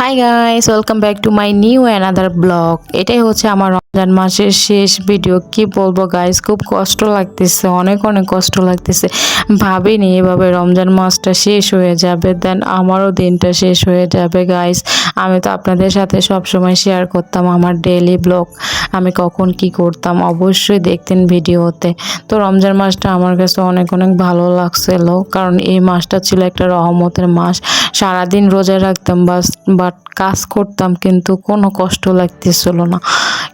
Hi guys welcome back to my new another blog এটাই হচ্ছে আমার রমজান মাসের শেষ ভিডিও কি বলব গাইস খুব কষ্ট লাগতেছে, অনেক অনেক কষ্ট লাগতেছে। ভাবিনি এভাবে রমজান মাসটা শেষ হয়ে যাবে দেন আমারও দিনটা শেষ হয়ে যাবে গাইস আমি তো আপনাদের সাথে সব সময় শেয়ার করতাম আমার ডেইলি ব্লগ আমি কখন কি করতাম, অবশ্যই দেখতেন ভিডিওতে। তো রমজান মাসটা আমার কাছে অনেক অনেক ভালো লাগছিল, কারণ এই মাসটা ছিল একটা রহমতের মাস। সারাদিন রোজা রাখতাম, বাস বাট কাজ করতাম, কিন্তু কোনো কষ্ট লাগতেছিল না।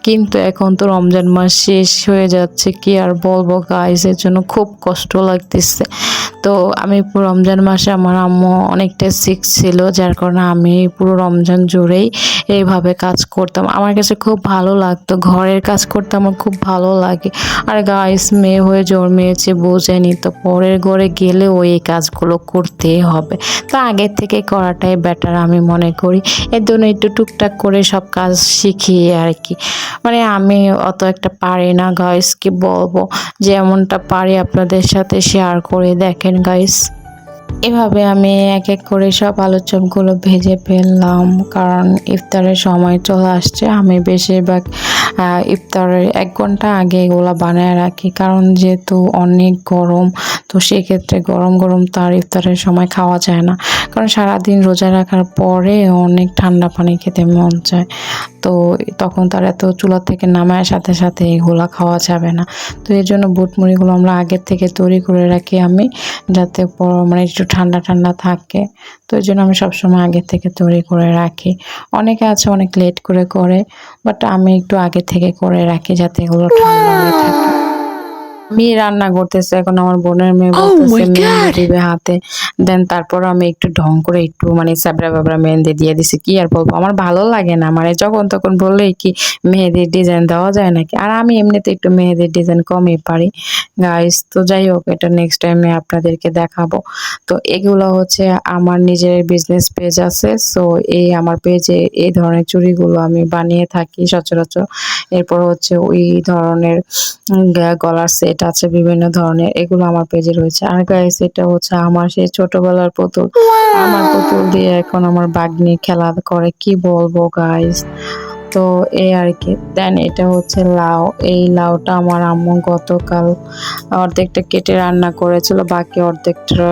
কিন্তু এখন তো রমজান মাস শেষ হয়ে যাচ্ছে, কি আর বলব গাইস এর জন্য খুব কষ্ট লাগতেছে। তো আমি পুরো রমজান মাসে আমার আম্মু অনেকটা সিক ছিল, যার কারণে আমি পুরো রমজান জুড়েই এইভাবে কাজ করতাম। আমার কাছে খুব ভালো লাগতো, ঘরের কাজ করতে আমার খুব ভালো লাগে। আর গাইস মেয়ে হয়ে জোর জন্মেছে, বোঝেনি তো পরের ঘরে গেলেও এই কাজগুলো করতেই হবে। তো আগের থেকে করাটাই বেটার আমি মনে করি। এর জন্য একটু টুকটাক করে সব কাজ শিখি আর কি। মানে আমি অত একটা পারি না গাইস কি বলব? যেমনটা পারি আপনাদের সাথে শেয়ার করে দেখেন। গাইস এভাবে আমি এক এক করে সব আলোচনগুলো ভেজে ফেললাম। কারণ ইফতারের সময় চলে আসছে। আমি বেশিরভাগ ইফতারের এক ঘণ্টা আগে এগুলো বানিয়ে রাখি। কারণ যেহেতু অনেক গরম, তো সেক্ষেত্রে গরম গরম তার ইফতারের সময় খাওয়া যায় না। কারণ সারাদিন রোজা রাখার পরে অনেক ঠান্ডা পানি খেতে মন চায়। তো তখন তার এত চুলা থেকে নামায় সাথে সাথে এগুলো খাওয়া যাবে না। তো এই জন্য বুটমুড়িগুলো আমরা আগের থেকে তৈরি করে রাখি আমি, যাতে মানে একটু ঠান্ডা ঠান্ডা থাকে। তো এই জন্য আমি সবসময় আগে থেকে তৈরি করে রাখি। অনেকে আছে অনেক লেট করে করে বাট আমি একটু আগে থেকে করে রাখি যাতে এগুলো ঠান্ডা হয়ে থাকে। আমি রান্না করতেছে এখন আমার বোনের মেয়ে বলতেছে দিবে হাতে। দেন তারপর আমি একটু ঢং করে একটু মানে স্যাবরা ব্যাবরা মেহেন্দি দিয়ে দিছি কি আর বলব? আমার ভালো লাগে না। মানে যখন তখন বললেই কি মেহেদির ডিজাইন দেওয়া যায় নাকি? আর আমি এমনিতে একটু মেহেদির ডিজাইন কমই পারি। গাইস তো যাই হোক এটা নেক্সট টাইমে আপনাদেরকে দেখাবো। তো এগুলো হচ্ছে আমার নিজের বিজনেস পেজ আছে। সো এই আমার পেজে এই ধরনের চুড়িগুলো আমি বানিয়ে থাকি সচরাচর। এরপর হচ্ছে ওই ধরনের গলার সেট আছে বিভিন্ন ধরনের এগুলো আমার পেজে রয়েছে। আর গাইস এটা হচ্ছে আমার সেই ছোটবেলার পুতুল। আমার পুতুল দিয়ে এখন আমার বাগনি খেলা করে কি বলব গাইস তো এই আর কি। দেন এটা হচ্ছে লাউ। এই লাউটা আমার আম্মু গতকাল অর্ধেকটা কেটে রান্না করেছিল, বাকি অর্ধেকটা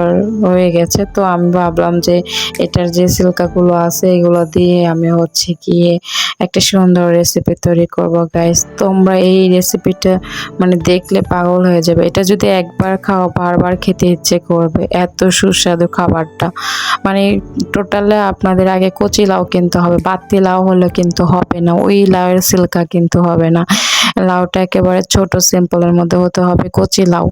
হয়ে গেছে। তো আমি ভাবলাম যে এটার যে সিল্কাগুলো আছে, এগুলো দিয়ে আমি হচ্ছে গিয়ে একটা সুন্দর রেসিপি তৈরি করব গাইস তোমরা এই রেসিপিটা মানে দেখলে পাগল হয়ে যাবে। এটা যদি একবার খাও, বারবার খেতে ইচ্ছে করবে। এত সুস্বাদু খাবারটা। মানে টোটালে আপনাদের আগে কচি লাউ কিনতে হবে, বাতি লাউ হলে কিন্তু হবে না। ওই লাউয়ের সিল্কা কিন্তু হবে না। লাউটা একেবারে ছোট সিম্পলের মধ্যে হতে হবে কচি লাউ।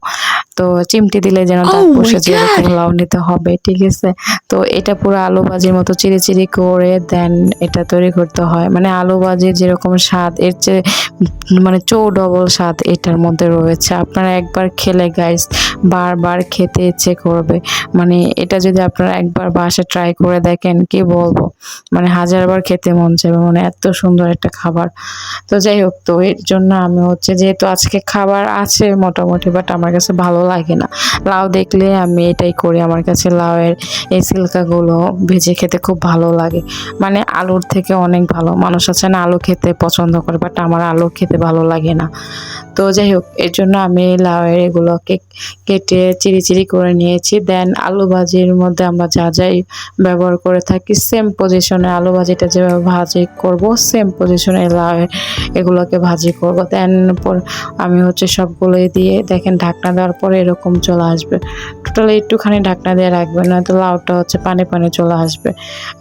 তো চিমটি দিলে যেন তার Oh my বসে যায় এরকম লাউ নিতে হবে ঠিক আছে? তো এটা পুরো আলু ভাজির মতো চিরি চিরি করে দেন এটা তৈরি করতে হয়। মানে আলু ভাজির যেরকম স্বাদ এর চেয়ে মানে চৌ ডবল স্বাদ এটার মধ্যে রয়েছে। আপনারা একবার খেলে গাইস বারবার খেতে ইচ্ছে করবে। মানে এটা যদি আপনারা একবার বাসা ট্রাই করে দেখেন, কি বলব? মানে হাজারবার খেতে মন চাইবে মানে এত সুন্দর একটা খাবার। তো যাই হোক, তো এর জন্য আমি হচ্ছে, যেহেতু আজকে খাবার আছে মোটামুটি বাট আমার কাছে ভালো লাগে না। লাউ দেখলে আমি এটাই করি, আমার কাছে লাউয়ের এই সিল্কাগুলো ভেজে খেতে খুব ভালো লাগে। মানে আলুর থেকে অনেক ভালো। মানুষ আছে না, আলু খেতে পছন্দ করে বাট আমার আলু খেতে ভালো লাগে না। তো যাই হোক, এর জন্য আমি লাউয়ের এগুলোকে কেটে চিরি চিরি করে নিয়েছি। দেন আলু ভাজির মধ্যে আমরা যা যাই ব্যবহার করে থাকি সেম পজিশনে আলু ভাজিটা যেভাবে ভাজি করব সেম পজিশনে লাউয়ের এগুলোকে ভাজি করব। দেন পর আমি হচ্ছে সবগুলোই দিয়ে দেখেন ঢাকনা দেওয়ার পরে এরকম চলে আসবে। টোটালি একটুখানি ঢাকনা দিয়ে রাখবেন, নয়তো লাউটা হচ্ছে পানি পানি চলে আসবে।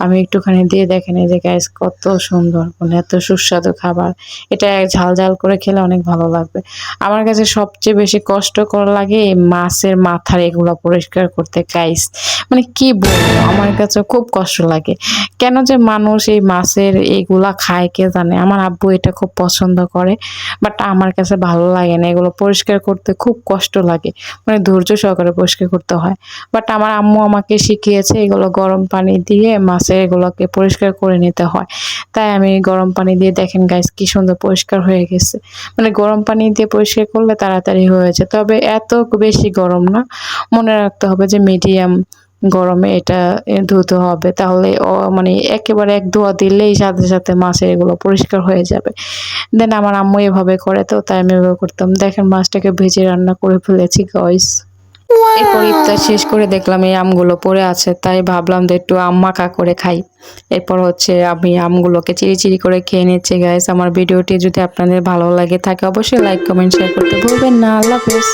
আমি একটুখানি দিয়ে দেখেন এই যে গ্যাস কত সুন্দর মানে এত সুস্বাদু খাবার। এটা ঝাল ঝাল করে খেলে অনেক ভালো লাগবে। আমার কাছে সবচেয়ে বেশি কষ্টকর লাগে এই মাছের মাথার এগুলো পরিষ্কার করতে গাইস মানে কি বলব, আমার কাছে খুব কষ্ট লাগে। কেন যে মানুষ এই মাছের এইগুলা খায় কে জানে? আমার আব্বু এটা খুব পছন্দ করে বাট আমার কাছে ভালো লাগে না। এগুলো পরিষ্কার করতে খুব কষ্ট লাগে। মানে ধৈর্য সহকারে পরিষ্কার করতে হয়। বাট আমার আম্মু আমাকে শিখিয়েছে এগুলো গরম পানি দিয়ে মাছের এগুলোকে পরিষ্কার করে নিতে হয়। তাই আমি গরম পানি দিয়ে দেখেন গাইস কি সুন্দর পরিষ্কার হয়ে গেছে। মানে গরম পানি দিয়ে পরিষ্কার করলে তাড়াতাড়ি হয়েছে তবে এত বেশি গরম না। মনে রাখতে হবে যে মিডিয়াম গরমে এটা ধুতে হবে। তাহলে মানে একেবারে এক ধোয়া দিলেই সাথে সাথে মাছের এগুলো পরিষ্কার হয়ে যাবে। দেন আমার আম্মু এভাবে করে তো, তাই আমি এভাবে করতাম। দেখেন মাছটাকে ভেজে রান্না করে ফেলেছি গয়স এরপর ইফতার শেষ করে দেখলাম এই আমগুলো পড়ে আছে, তাই ভাবলাম যে একটু আম মাখা করে খাই। এরপর হচ্ছে আমি আমগুলোকে চিড়ি চিড়ি করে খেয়ে নিচ্ছি গাইস আমার ভিডিওটি যদি আপনাদের ভালো লাগে থাকে, অবশ্যই লাইক কমেন্ট শেয়ার করতে ভুলবেন না। আল্লাহ হাফেজ।